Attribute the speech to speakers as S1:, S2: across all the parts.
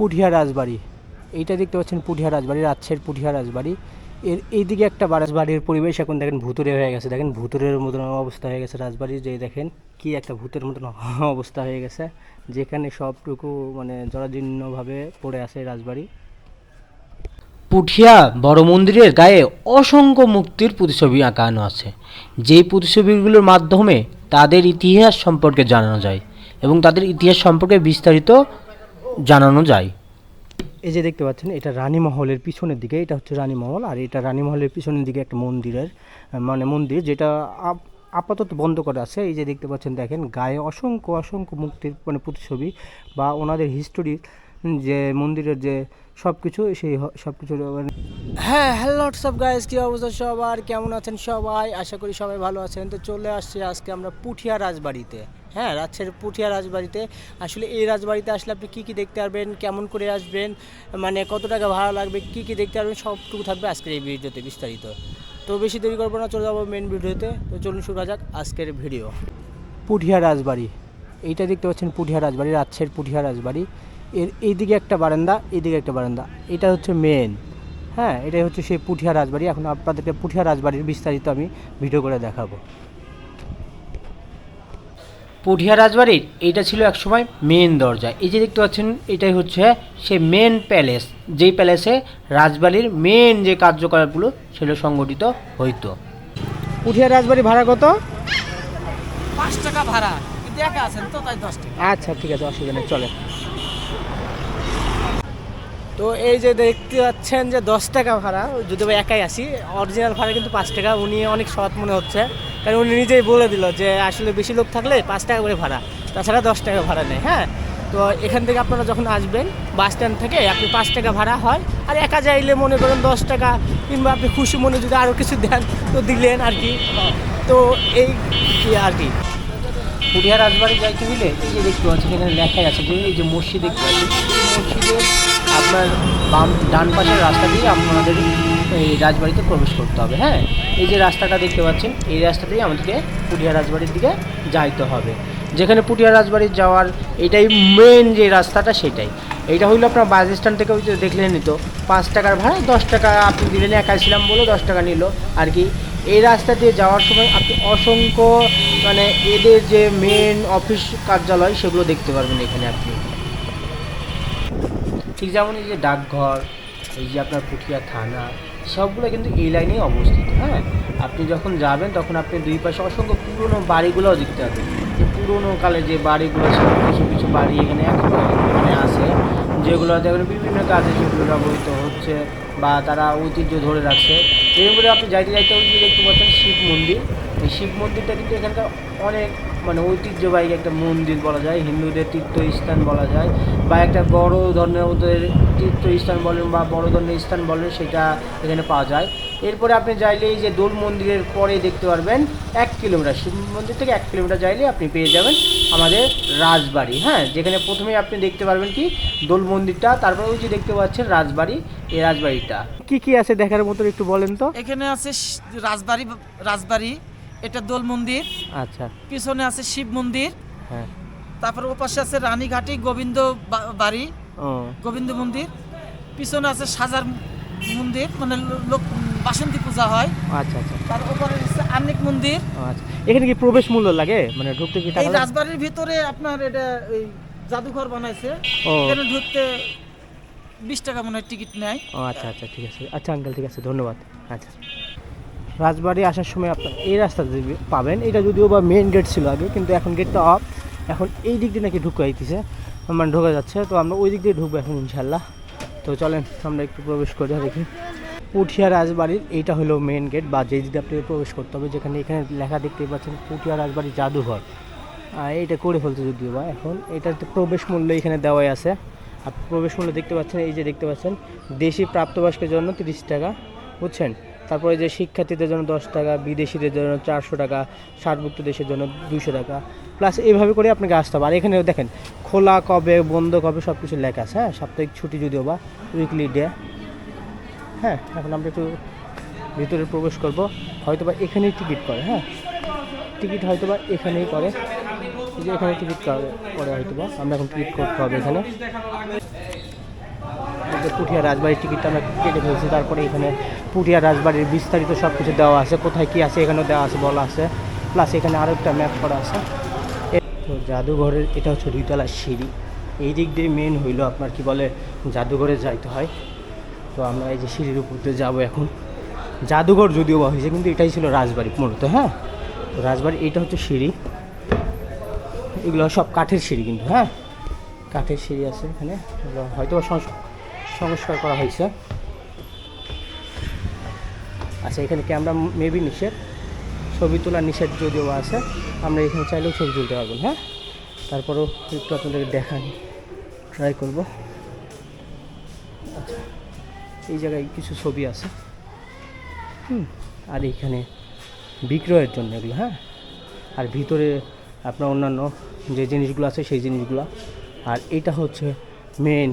S1: পুঠিয়া রাজবাড়ি। এইটা দেখতে পাচ্ছেন পুঠিয়া রাজবাড়ি রাজশের পুঠিয়া রাজবাড়ি। এর এইদিকে একটা রাজবাড়ির পরিবেশ এখন দেখেন ভুতুরে হয়ে গেছে। দেখেন ভুতুরের মতন অবস্থা হয়ে গেছে রাজবাড়ির যে দেখেন কি একটা ভূতের মতন অবস্থা হয়ে গেছে, যেখানে সবটুকু মানে জরাজীর্ণভাবে পড়ে আছে রাজবাড়ি।
S2: পুঠিয়া বড় মন্দিরের গায়ে অসংখ্য মুক্তির প্রতিছবি আঁকানো আছে। যেই প্রতিছবিগুলোর মাধ্যমে তাদের ইতিহাস সম্পর্কে জানানো যায় এবং তাদের ইতিহাস সম্পর্কে বিস্তারিত জানানো যায়।
S1: এই যে দেখতে পাচ্ছেন এটা রানীমহলের পিছনের দিকে এটা হচ্ছে রানীমহল আর এটা রানীমহলের পিছনের দিকে একটা মন্দিরের মানে মন্দির যেটা আপাতত বন্ধ করা আছে। এই যে দেখতে পাচ্ছেন দেখেন গায়ে অসংখ্য অসংখ্য মুক্তির মানে প্রতিছবি বা ওনাদের হিস্টোরি যে মন্দিরের যে সব কিছু সেই সব কিছু মানে হ্যাঁ হ্যালো সব গাইস কী অবস্থা সবার? কেমন আছেন সবাই? আশা করি সবাই ভালো আছেন। তো চলে আসছি আজকে আমরা পুঠিয়া রাজবাড়িতে। হ্যাঁ রাজশাহীর পুঠিয়া রাজবাড়িতে। আসলে এই রাজবাড়িতে আসলে আপনি কী কী দেখতে পারবেন, কেমন করে আসবেন মানে কত টাকা ভাড়া লাগবে, কী কী দেখতে পারবেন, সবটুকু থাকবে আজকের এই ভিডিওতে বিস্তারিত। তো বেশি দেরি করব না, চলে যাব মেন ভিডিওতে। তো চলুন শুরু যাক আজকের ভিডিও। পুঠিয়া রাজবাড়ি। এইটা দেখতে পাচ্ছেন পুঠিয়া রাজবাড়ি রাজশাহীর পুঠিয়া রাজবাড়ি। এর এইদিকে একটা বারান্দা, এইদিকে একটা বারান্দা। এটা হচ্ছে মেন হ্যাঁ এটাই হচ্ছে সেই পুঠিয়া রাজবাড়ি। এখন আপনাদেরকে পুঠিয়া রাজবাড়ির বিস্তারিত আমি ভিডিও করে দেখাবো।
S2: পুঠিয়া রাজবাড়ির এটা ছিল একসময় মেন দরজা এই যে দেখতে পাচ্ছেন এটাই হচ্ছে সে মেন প্যালেস যেই প্যালেসে রাজবাড়ির মেন যে কার্যকলাপগুলো সেগুলো সংগঠিত হইতো।
S1: পুঠিয়া রাজবাড়ি ভাড়া কত?
S3: পাঁচ টাকা ভাড়া। কিন্তু আছেন তো তাই দশ টাকা।
S1: আচ্ছা ঠিক আছে অসুবিধা নেই চলে তো এই যে দেখতে পাচ্ছেন যে দশ টাকা ভাড়া, যদি বা একাই আসি অরিজিনাল ভাড়া কিন্তু পাঁচ টাকা, উনি অনেক সৎ মনে হচ্ছে। কারণ উনি নিজেই বলে দিল যে আসলে বেশি লোক থাকলে পাঁচ টাকা করে ভাড়া, তাছাড়া দশ টাকা ভাড়া নেই হ্যাঁ? তো এখান থেকে আপনারা যখন আসবেন বাস স্ট্যান্ড থেকে, আপনি পাঁচ টাকা ভাড়া হয়, আর একা যাইলে মনে করেন দশ টাকা, কিংবা আপনি খুশি মনে যদি আরও কিছু দেন, তো দিলেন আর কি। তো এই আর কি?
S2: পুঠিয়া রাজবাড়ি যাইতে হইলে এই যে দেখতে পাচ্ছেন, এখানে লেখাই আছে যে, এই যে মসজিদ দেখতে পাচ্ছেন, এই মসজিদের আপনার বাম, ডান পাশের রাস্তা দিয়ে আপনাদের এই রাজবাড়িতে প্রবেশ করতে হবে হ্যাঁ? এই যে রাস্তাটা দেখতে পাচ্ছেন, এই রাস্তা দিয়ে আমাদেরকে পুঠিয়া রাজবাড়ির দিকে যাইতে হবে। যেখানে পুঠিয়া রাজবাড়ি যাওয়ার এটাই মেন যে রাস্তাটা সেটাই। এইটা হইল আপনার বাস স্ট্যান্ড থেকে ওই দেখলে নিত পাঁচ টাকার ভাড়া, দশ টাকা আপনি দিলেন একা ছিলাম বলে দশ টাকা নিল। আর কি, এই রাস্তা দিয়ে যাওয়ার সময় আপনি অসংখ্য মানে এদের যে মেন অফিস কার্যালয় সেগুলো দেখতে পারবেন এখানে আপনি। ঠিক যেমন এই যে ডাকঘর, এই যে আপনার পুঠিয়া থানা, সবগুলো কিন্তু এই লাইনেই অবস্থিত হ্যাঁ? আপনি যখন যাবেন তখন আপনি দুই পাশে অসংখ্য পুরনো বাড়িগুলোও দেখতে পাবেন। যে পুরনো কালে যে বাড়িগুলো ছিল, কিছু কিছু বাড়ি এখানে এখনও মানে আছে, যেগুলো দেখবেন বিভিন্ন কাজে সেগুলো ব্যবহৃত হচ্ছে বা তারা ঐতিহ্য ধরে রাখছে। এরপরে আপনি যাইতে যাইতে ওই যে দেখতে পাচ্ছেন শিব মন্দির এই শিব মন্দিরটা কিন্তু এখানকার অনেক মানে ঐতিহ্যবাহী একটা মন্দির বলা যায়, হিন্দুদের তীর্থস্থান বলা যায়, বা একটা বড় ধরনের ওদের তীর্থস্থান বলেন বা বড় ধরনের স্থান বলেন সেটা এখানে পাওয়া যায়। এরপরে আপনি চাইলে এই যে দোল মন্দিরের পরে দেখতে পারবেন, এক কিলোমিটার, শিব মন্দির থেকে এক কিলোমিটার যাইলে আপনি পেয়ে যাবেন আমাদের রাজবাড়ি হ্যাঁ যেখানে প্রথমেই আপনি দেখতে পারবেন কি দোল মন্দিরটা, তারপরে ওই যে দেখতে পাচ্ছেন রাজবাড়ি, এই রাজবাড়িটা।
S1: কি কি আছে দেখার মতো একটু বলেন তো।
S3: এখানে আছে রাজবাড়ি রাজবাড়ি এটা দোল মন্দির।
S1: আচ্ছা।
S3: পিছনে আছে শিব মন্দির।
S1: হ্যাঁ।
S3: তারপর ওপাশে আছে রানীঘাটি গোবিন্দ বাড়ি গোবিন্দ মন্দির। পিছনে আছে সাজার মন্দির মানে লোক বাসন্তী পূজা হয়।
S1: আচ্ছা আচ্ছা।
S3: তার উপরে আছে আর্নিক মন্দির।
S1: আচ্ছা। এখানে কি প্রবেশ মূল্য লাগে? মানে ঢুকতে কি টাকা লাগে?
S3: রাজবাড়ির ভিতরে আপনার এটা এই জাদুঘর বানাইছে। এখানে ঢুকতে বিশ টাকা মনে হয় টিকিট নেয়।
S1: ও আচ্ছা আচ্ছা ঠিক আছে। আচ্ছা আঙ্কেল ঠিক আছে ধন্যবাদ। আচ্ছা। রাজবাড়ি আসার সময় আপনার এই রাস্তা পাবেন। এটা যদিও বা মেন গেট ছিল আগে, কিন্তু এখন গেটটা অফ এখন এই দিক দিয়ে নাকি ঢুকে আইতেছে মানে ঢোকা যাচ্ছে। তো আমরা ওই দিক দিয়ে ঢুকবো এখন ইনশাল্লাহ তো চলেন, আমরা একটু প্রবেশ করে দেখি। পুঠিয়া রাজবাড়ির এইটা হলো মেন গেট বা যেই দিকে আপনাকে প্রবেশ করতে হবে, যেখানে এখানে লেখা দেখতেই পাচ্ছেন পুঠিয়া রাজবাড়ির জাদুঘর। এইটা করে ফেলতে যদিও বা এখন। এটাতে প্রবেশ মূল্য এখানে দেওয়াই আছে। আর প্রবেশ মূল্য দেখতে পাচ্ছেন, এই যে দেখতে পাচ্ছেন, দেশি প্রাপ্তবয়স্কের জন্য তিরিশ টাকা, বুঝছেন? তারপরে যে শিক্ষার্থীদের জন্য দশ টাকা, বিদেশিদের জন্য চারশো টাকা সার্কভুক্ত দেশের জন্য দুশো টাকা। প্লাস এইভাবে করে আপনাকে আসতে হবে। আর এখানে দেখেন, খোলা কবে, বন্ধ কবে সব কিছু লেখা আছে হ্যাঁ? সাপ্তাহিক ছুটি যদিও বা উইকলি ডে হ্যাঁ এখন আমরা একটু ভিতরে প্রবেশ করব। হয়তো বা এখানেই টিকিট করে হ্যাঁ? টিকিট হয়তো বা এখানেই করে। যে এখানে টিকিট করে হয়তো বা আমরা এখন টিকিট করতে হবে এখানে। পুঠিয়া রাজবাড়ির টিকিটটা আমরা কেটে ফেলছি, তারপরে এখানে পুঠিয়া রাজবাড়ির বিস্তারিত সব কিছু দেওয়া আছে, কোথায় কী আছে এখানেও দেওয়া আছে, বলা আছে। প্লাস এখানে আরও একটা ম্যাপ করা আছে। তো জাদুঘরের, এটা হচ্ছে দুইতলা সিঁড়ি। এই দিক দিয়ে মেন হইল আপনার কি বলে, জাদুঘরে যাইতে হয়। তো আমরা এই যে সিঁড়ির উপর দিয়ে যাব এখন। জাদুঘর যদিও বা হয়েছে, কিন্তু এটাই ছিল রাজবাড়ি মূলত হ্যাঁ? তো রাজবাড়ি এইটা হচ্ছে সিঁড়ি। এগুলো সব কাঠের সিঁড়ি কিন্তু হ্যাঁ? কাঠের সিঁড়ি আছে এখানে। হয়তো বা সংস- সংস্কার করা হয়েছে। আচ্ছা এখানে ক্যামেরা মেবি নিষেধ? ছবি তোলা নিষেধ যদিও আছে, আমরা এখানে চাইলেও ছবি তুলতে পারবেন হ্যাঁ? তারপরেও একটু আপনাদেরকে দেখান ট্রাই করব। আচ্ছা এই জায়গায় কিছু ছবি আছে। হুম, আর এইখানে বিক্রয়ের জন্য এগুলো হ্যাঁ? আর ভিতরে আপনার অন্যান্য যে জিনিসগুলো আছে, সেই জিনিসগুলো। আর এটা হচ্ছে মেন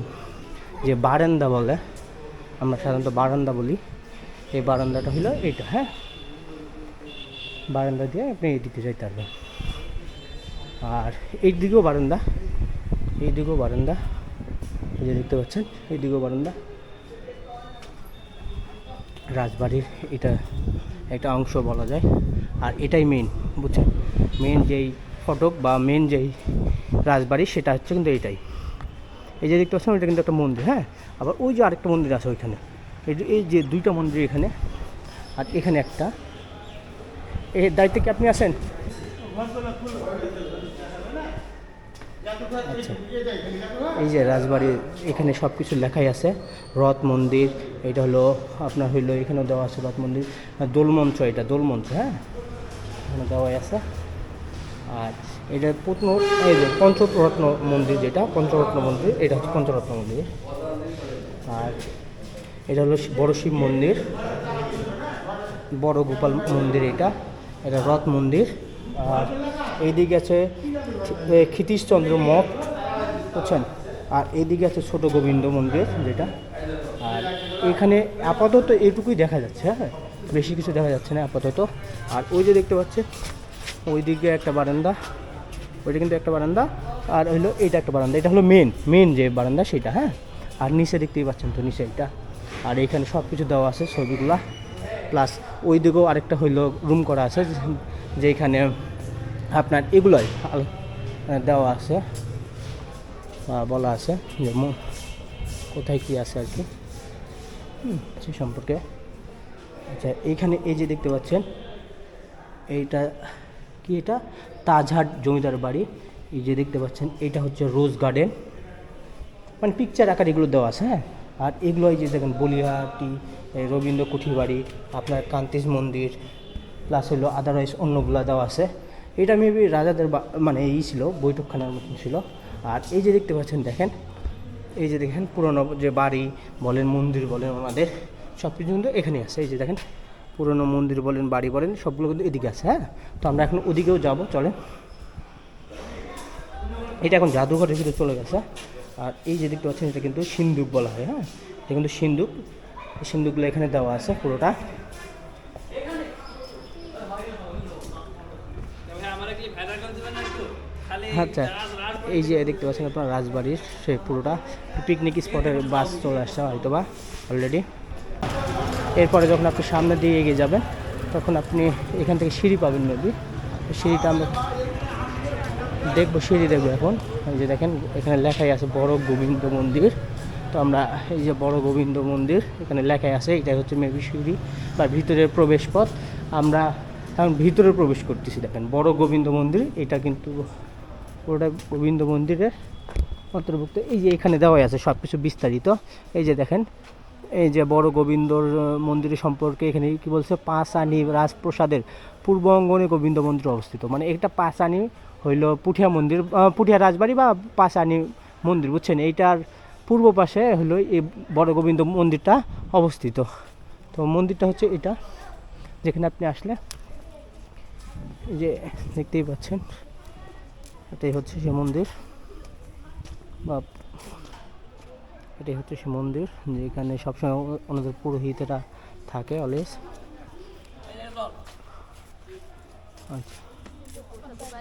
S1: যে বারান্দা বলে, আমরা সাধারণত বারান্দা বলি। এই বারান্দাটা হলো এইটা হ্যাঁ? বারান্দা দিয়ে আপনি এই দিকে যাইতে পারবেন। আর এই দিকেও বারান্দা। এই দিকেও বারান্দা যে দেখতে পাচ্ছেন এই দিকেও বারান্দা। রাজবাড়ির এটা একটা অংশ বলা যায়, আর এটাই মেন বুঝছেন? মেন যেই ফটক বা মেন যেই রাজবাড়ি, সেটা হচ্ছে কিন্তু এইটাই। এই যে দেখতে পাচ্ছেন, ওইটা কিন্তু একটা মন্দির হ্যাঁ? আবার ওই যে আরেকটা মন্দির আছে ওইখানে। এই যে এই যে দুইটা মন্দির এখানে, আর এখানে একটা। এর দায়িত্বে কি আপনি আছেন? আচ্ছা। এই যে রাজবাড়ি, এখানে সব কিছু লেখাই আছে। রথ মন্দির, এটা হলো আপনার হইল, এখানেও দেওয়া আছে রথ মন্দির। দোলমঞ্চ, এটা দোলমঞ্চ হ্যাঁ? এখানে দেওয়াই আছে। আর এটা প্রত্ন, এই যে পঞ্চরত্ন মন্দির যেটা, পঞ্চরত্ন মন্দির, এটা হচ্ছে পঞ্চরত্ন মন্দির। আর এটা হলো বড় শিব মন্দির, বড় গোপাল মন্দির এটা এটা রথ মন্দির। আর এইদিকে আছে ক্ষিতীশচন্দ্র মঠ, বুঝছেন? আর এইদিকে আছে ছোট গোবিন্দ মন্দির যেটা। আর এখানে আপাতত এটুকুই দেখা যাচ্ছে হ্যাঁ? বেশি কিছু দেখা যাচ্ছে না আপাতত। আর ওই যে দেখতে পাচ্ছে ওইদিকে একটা বারান্দা, ওইটা কিন্তু একটা বারান্দা, আর হলো এইটা একটা বারান্দা। এটা হলো মেন মেন যে বারান্দা সেটা হ্যাঁ? আর নিচে দেখতেই পাচ্ছেন তো, নিচে এটা আর এখানে সব কিছু দেওয়া আছে ছবিগুলা। প্লাস ওই দিকেও আরেকটা হইল রুম করা আছে, যেখানে আপনার এগুলোই দেওয়া আছে বলা আছে যে কোথায় কি আছে আর কি। সে সম্পর্কে। আচ্ছা এইখানে এই যে দেখতে পাচ্ছেন, এইটা কি এটা? তাজহাট জমিদার বাড়ি। এই যে দেখতে পাচ্ছেন, এটা হচ্ছে রোজ গার্ডেন। মানে পিকচার আকার এগুলো দেওয়া আছে হ্যাঁ? আর এগুলো এই যে দেখেন, বলিহাটি রবীন্দ্র কুঠি বাড়ি, আপনার কান্তিস মন্দির প্লাস হলো আদারওয়াইজ অন্যগুলো দেওয়া আছে। এটা মেবি রাজাদের মানে এই ছিল, বৈঠকখানার মতন ছিল। আর এই যে দেখতে পাচ্ছেন, দেখেন, এই যে দেখেন, পুরনো যে বাড়ি বলেন, মন্দির বলেন, ওনাদের সব কিছু কিন্তু এখানেই আছে। এই যে দেখেন পুরনো মন্দির বলেন, বাড়ি বলেন, সবগুলো কিন্তু এদিকে আছে হ্যাঁ? তো আমরা এখন ওদিকেও যাব চলে এটা এখন জাদুঘরের ভিতরে চলে গেছে। আর এই যে দেখতে পাচ্ছেন, এটা কিন্তু সিন্দুক বলা হয় হ্যাঁ? এটা কিন্তু সিন্দুক সিন্দুকগুলো এখানে দেওয়া আছে পুরোটা। আচ্ছা এই যে দেখতে পাচ্ছেন আপনার, রাজবাড়ির সেই পুরোটা। পিকনিক স্পটের বাস চলে আসছে হয়তো বা অলরেডি এরপরে যখন আপনি সামনে দিয়ে এগিয়ে যাবেন, তখন আপনি এখান থেকে সিঁড়ি পাবেন মেবি। সিঁড়িটা আমরা দেখব, সিঁড়ি দেখব এখন। এই যে দেখেন, এখানে লেখাই আছে বড় গোবিন্দ মন্দির। তো আমরা এই যে বড় গোবিন্দ মন্দির, এখানে লেখাই আছে, এটাই হচ্ছে মেবি সিঁড়ি বা ভিতরের প্রবেশ পথ। আমরা এখন ভিতরে প্রবেশ করতেছি, দেখেন, বড় গোবিন্দ মন্দির। এটা কিন্তু পুরোটা গোবিন্দ মন্দিরের অন্তর্ভুক্ত। এই যে এখানে দেওয়াই আছে সব কিছু বিস্তারিত। এই যে দেখেন এই যে বড় গোবিন্দর মন্দির সম্পর্কে এখানে কি বলছে? পাঁচানি রাজপ্রসাদের পূর্ব অঙ্গনে গোবিন্দ মন্দির অবস্থিত। মানে এটা পাঁচানি হইল পুঠিয়া মন্দির পুঠিয়া রাজবাড়ি বা পাঁচানি মন্দির, বুঝছেন? এইটার পূর্ব পাশে হলো এই বড় গোবিন্দ মন্দিরটা অবস্থিত। তো মন্দিরটা হচ্ছে এটা, যেখানে আপনি আসলে যে দেখতেই পাচ্ছেন, এটাই হচ্ছে সে মন্দির বা এটাই হচ্ছে সে মন্দির, যেখানে সবসময় ওনাদের পুরোহিতেরা থাকে অলওয়েজ আচ্ছা।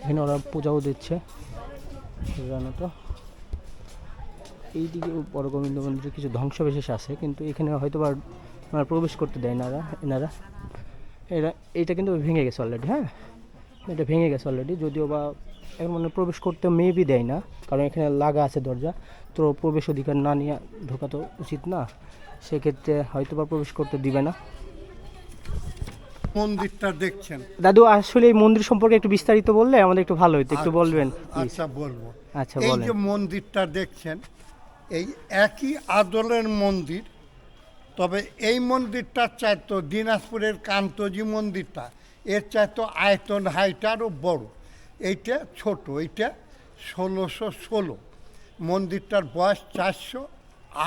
S1: এখানে ওরা পূজাও দিচ্ছে সাধারণত এইদিকে বড় গোবিন্দ মন্দিরে কিছু ধ্বংসাবশেষ আছে, কিন্তু এখানে হয়তো বা ওনারা প্রবেশ করতে দেয় না এনারা। এরা, এটা কিন্তু ভেঙে গেছে অলরেডি হ্যাঁ? এটা ভেঙে গেছে অলরেডি যদিও বা এখন মনে প্রবেশ করতে মেবি দেয় না কারণ এখানে লাগা আছে দরজা। তো প্রবেশ অধিকার না নিয়ে ঢোকা তো উচিত না। সেক্ষেত্রে হয়তো বা প্রবেশ করতে দিবে না।
S4: মন্দিরটা দেখছেন?
S1: দাদু আসলে এই মন্দির সম্পর্কে একটু বিস্তারিত বললে আমাদের একটু ভালো হতো একটু বলবেন
S4: আচ্ছা বলব।
S1: আচ্ছা
S4: এই যে মন্দিরটা দেখছেন এই একই আদলের মন্দির তবে এই মন্দিরটার চাইতো দিনাজপুরের কান্তজি মন্দিরটা। এর চাইতো আয়তন হাইটারও বড়। এইটা ছোট এইটা ষোলোশো ষোলো। মন্দিরটার বয়স চারশো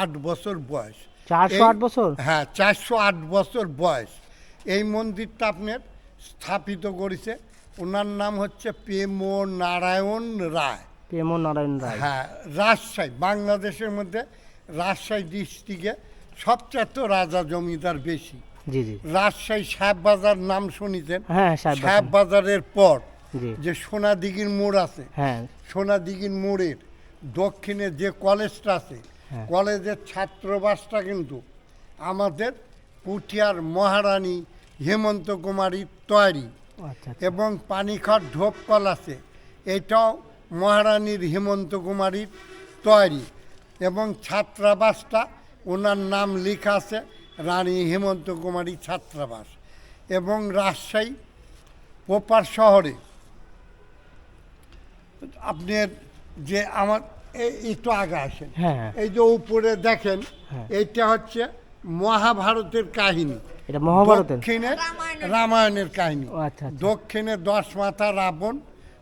S4: আট বছর বয়স।
S1: চারশো আট বছর?
S4: হ্যাঁ চারশো আট বছর বয়স। এই মন্দিরটা আপনার স্থাপিত করেছে ওনার নাম হচ্ছে প্রেম নারায়ণ রায়।
S1: প্রেম নারায়ণ রায়।
S4: হ্যাঁ রাজশাহী বাংলাদেশের মধ্যে রাজশাহী ডিস্ট্রিক্টে সবচেয়ে তো রাজা জমিদার বেশি।
S1: জি জি।
S4: রাজশাহী সাহেব বাজার নাম শুনিতেন
S1: হ্যাঁ সাহেব
S4: সাহেব বাজারের পর যে সোনাদিঘির মোড় আছে
S1: হ্যাঁ।
S4: সোনাদিঘির মোড়ের দক্ষিণে যে কলেজটা আছে
S1: হ্যাঁ।
S4: কলেজের ছাত্রবাসটা কিন্তু আমাদের পুঠিয়ার মহারানী হেমন্ত কুমারীর তৈরি।
S1: আচ্ছা আচ্ছা।
S4: এবং পানিখাট ঢোপকল আছে এটাও মহারানীর হেমন্ত কুমারীর তৈরি। এবং ছাত্রাবাসটা ওনার নাম লেখা আছে রানী হেমন্ত কুমারী ছাত্রাবাস। এবং রাজশাহী পোপার শহরে আপনার যে আমার এই একটু আগে আসেন।
S1: হ্যাঁ হ্যাঁ।
S4: এই যে উপরে দেখেন
S1: হ্যাঁ।
S4: এইটা হচ্ছে মহাভারতের কাহিনী।
S1: এটা মহাভারতের?
S4: দক্ষিণে রামায়ণের। কাহিনী।
S1: আচ্ছা আচ্ছা।
S4: দক্ষিণে দশ মাথা রাবণ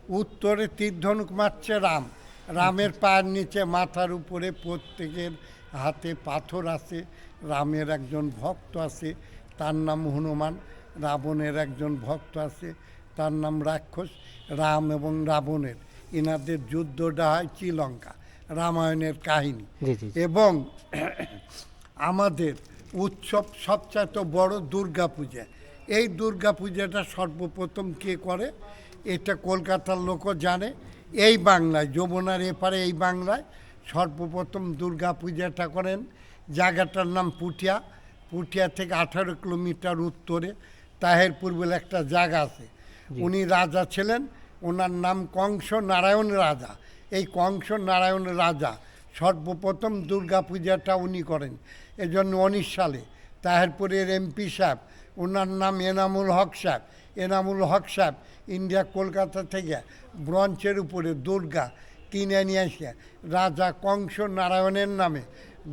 S4: উত্তরে তীর্ধনুক মারছে রাম। রামের পায়ের নিচে মাথার উপরে প্রত্যেকের হাতে পাথর আছে। রামের একজন ভক্ত আছে তার নাম হনুমান। রাবণের একজন ভক্ত আছে তার নাম রাক্ষস রাম এবং রাবণের। এনাদের যুদ্ধটা হয় শ্রীলঙ্কা রামায়ণের কাহিনী। এবং আমাদের উৎসব সবচাইতে বড় দুর্গা পূজা এই দুর্গা পূজাটা সর্বপ্রথম কে করে? এটা কলকাতার লোকও জানে। এই বাংলায় যমুনার এপারে এই বাংলায় সর্বপ্রথম দুর্গা পূজাটা করেন। জায়গাটার নাম পুঠিয়া। পুঠিয়া থেকে আঠারো কিলোমিটার উত্তরে তাহেরপুর বলে একটা জায়গা আছে। উনি রাজা ছিলেন। ওনার নাম কংস নারায়ণ রাজা। এই কংস নারায়ণ রাজা সর্বপ্রথম দুর্গা পূজাটা উনি করেন। এজন্য উনিশ সালে তাহেরপুরের এমপি সাহেব, ওনার নাম এনামুল হক সাহেব। এনামুল হক সাহেব ইন্ডিয়া কলকাতা থেকে ব্রঞ্চের উপরে দুর্গা কিনে নিয়ে এসে রাজা কংস নারায়ণের নামে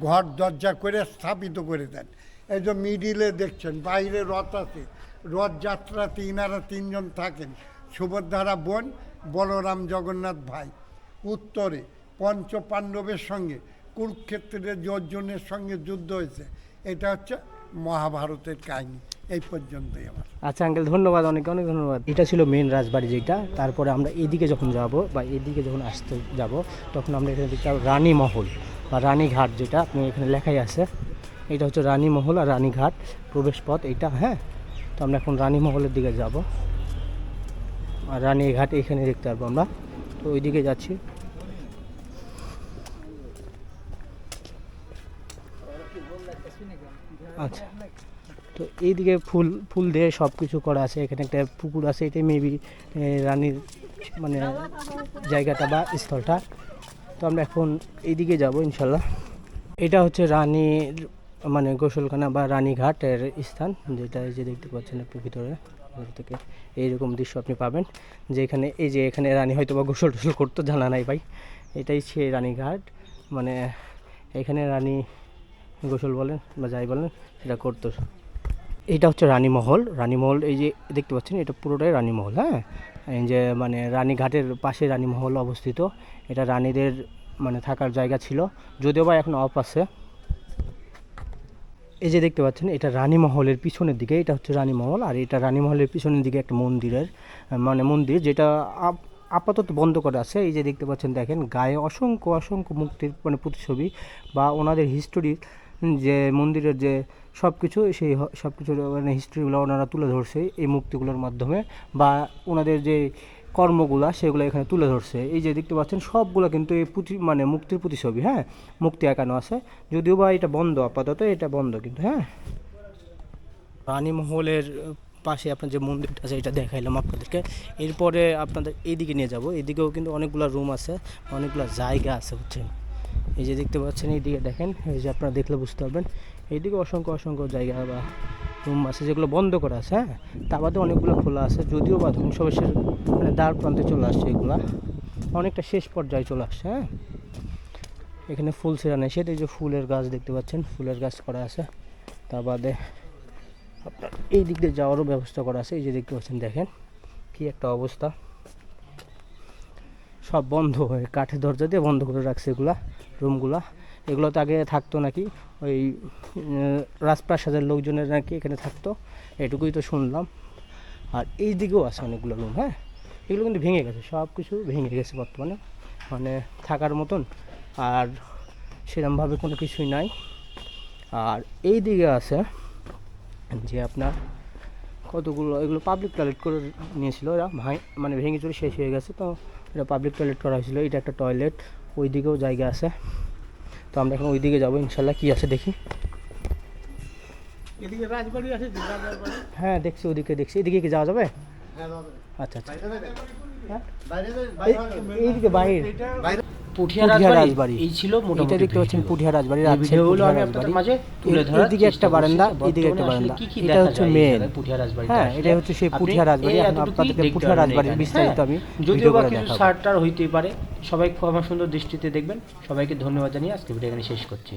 S4: ঘর দরজা করে স্থাপিত করে দেন। এই যে মিডিলে দেখছেন, বাইরে রথ আছে। রথযাত্রাতে ইনারা তিনজন থাকেন। সুভদ্রারা বোন, বলরাম জগন্নাথ ভাই। উত্তরে পঞ্চ পাণ্ডবের সঙ্গে, কুরুক্ষেত্রের অর্জুনের সঙ্গে যুদ্ধ হয়েছে। এটা হচ্ছে মহাভারতের কাহিনী। এই পর্যন্তই আমার।
S1: আচ্ছা আঙ্কেল, ধন্যবাদ, অনেক অনেক ধন্যবাদ। এটা ছিল মেন রাজবাড়ি যেটা। তারপরে আমরা এদিকে যখন যাব বা এদিকে যখন আসতে যাব, তখন আমরা এখানে দেখতে পাবো রানী মহল বা রানীঘাট যেটা আপনি এখানে লেখাই আছে। এটা হচ্ছে রানী মহল আর রানীঘাট প্রবেশ পথ। এইটা হ্যাঁ? তো আমরা এখন রানী মহলের দিকে যাব। আর রানীঘাট এখানে দেখতে পারব আমরা। তো ওইদিকে যাচ্ছি। আচ্ছা। তো এইদিকে ফুল ফুল দিয়ে সব কিছু করা আছে। এখানে একটা পুকুর আছে এটাই মেবি রানীর মানে জায়গাটা বা স্থলটা। তো আমরা এখন এইদিকে যাব ইনশাল্লাহ এটা হচ্ছে রানীর মানে গোসলখানা বা রানীঘাটের স্থান, যেটা যে দেখতে পাচ্ছেন আপনি ভিতরে। ভিতর থেকে এইরকম দৃশ্য আপনি পাবেন, যে এখানে, এই যে এখানে রানী হয়তো বা গোসল টোসল করতো, জানা নাই ভাই। এটাই সেই রানীঘাট। মানে এখানে রানী গোসল বলেন বা যাই বলেন, সেটা করতো। এটা হচ্ছে রানীমহল রানীমহল এই যে দেখতে পাচ্ছেন, এটা পুরোটাই রানীমহল হ্যাঁ? এই যে মানে রানীঘাটের পাশে রানীমহল অবস্থিত। এটা রানীদের মানে থাকার জায়গা ছিল। যদিও বা এখন অফ আছে এই যে দেখতে পাচ্ছেন, এটা রানীমহলের পিছনের দিকে, এটা হচ্ছে রানীমহল আর এটা রানীমহলের পিছনের দিকে একটা মন্দিরের মানে মন্দির যেটা আপ- আপাতত বন্ধ করা আছে। এই যে দেখতে পাচ্ছেন, দেখেন, গায়ে অসংখ্য অসংখ্য মুক্তির মানে প্রতিছবি বা ওনাদের হিস্টোরি যে মন্দিরের যে সব কিছু সেই সব কিছুর মানে হিস্ট্রিগুলো ওনারা তুলে ধরছে এই মূর্তিগুলোর মাধ্যমে, বা ওনাদের যে কর্মগুলা সেগুলো এখানে তুলে ধরছে। এই যে দেখতে পাচ্ছেন, সবগুলো কিন্তু এই পুঁথি মানে মুক্তির প্রতিছবি হ্যাঁ? মুক্তি একানো আছে। যদিও বা এটা বন্ধ, আপাতত এটা বন্ধ কিন্তু হ্যাঁ? রানীমহলের পাশে আপনার যে মন্দিরটা আছে, এটা দেখাইলাম আপনাদেরকে। এরপরে আপনাদের এইদিকে নিয়ে যাব। এদিকেও কিন্তু অনেকগুলো রুম আছে, অনেকগুলো জায়গা আছে, বুঝছেন? এই যে দেখতে পাচ্ছেন, এইদিকে দেখেন, এই যে আপনারা দেখলে বুঝতে পারবেন। এইদিকে অসংখ্য অসংখ্য জায়গা বা রুম আছে, যেগুলো বন্ধ করা আছে হ্যাঁ? তা বাদে অনেকগুলো খোলা আছে, যদিও বা ধ্বংসাবশের মানে দ্বার প্রান্তে চলে আসছে এগুলা। অনেকটা শেষ পর্যায়ে চলে আসছে হ্যাঁ? এখানে ফুল ছেড়া নেই, সেটা যে ফুলের গাছ দেখতে পাচ্ছেন, ফুলের গাছ করা আছে। তা বাদে আপনার এই দিক দিয়ে যাওয়ারও ব্যবস্থা করা আছে, এই যে দেখতে পাচ্ছেন, দেখেন কি একটা অবস্থা। সব বন্ধ হয়ে, কাঠের দরজা দিয়ে বন্ধ করে রাখছে এগুলা, রুমগুলা। এগুলো তো আগে থাকতো নাকি? ওই রাজপ্রাসাদের লোকজনের নাকি এখানে থাকতো। এটুকুই তো শুনলাম। আর এই দিকেও আছে অনেকগুলো রুম হ্যাঁ? এগুলো কিন্তু ভেঙে গেছে, সব কিছু ভেঙে গেছে বর্তমানে। মানে থাকার মতন। আর সেরমভাবে কোনো কিছুই নাই। আর এই দিকে আছে যে আপনার কতগুলো, এগুলো পাবলিক টয়লেট করে নিয়েছিল এরা ভাই মানে ভেঙে চুরে শেষ হয়ে গেছে। তো এটা পাবলিক টয়লেট করা হয়েছিল। এটা একটা টয়লেট ওই দিকেও জায়গা আছে। তো আমরা এখন ওই দিকে যাব ইনশাল্লাহ কী আছে দেখি
S3: এদিকে রাজবাড়ি আছে যে রাজবাড়ি
S1: হ্যাঁ দেখছি ওদিকে দেখছি এদিকে কি যাওয়া যাবে আচ্ছা আচ্ছা হ্যাঁ? এই- এইদিকে বাইরে
S2: পুঠিয়া
S1: পুঠিয়া
S2: রাজবাড়ি
S1: রাজবাড়ি।
S2: এই ছিল
S1: এটা দেখতে পাচ্ছেন পুঠিয়া
S2: আমি আপনাদের মাঝে তুলে ধরার
S1: একটা বারান্দা এদিকে একটা বারান্দা। এটা হচ্ছে মেন
S2: পুঠিয়া
S1: হ্যাঁ এটা হচ্ছে সেই পুঠিয়া রাজবাড়ি।
S2: এই
S1: এখন
S2: এতটুকুই
S1: আপনাদেরকে পুঠিয়া রাজবাড়ির বিস্তারিত? আমি
S2: যদিও
S1: ভিডিও
S2: বা কিছু সারটার হইতেই পারে সবাই খুব আমার সুন্দর দৃষ্টিতে দেখবেন। সবাইকে ধন্যবাদ জানিয়ে আজকে ভিডিও এখানে শেষ করছি।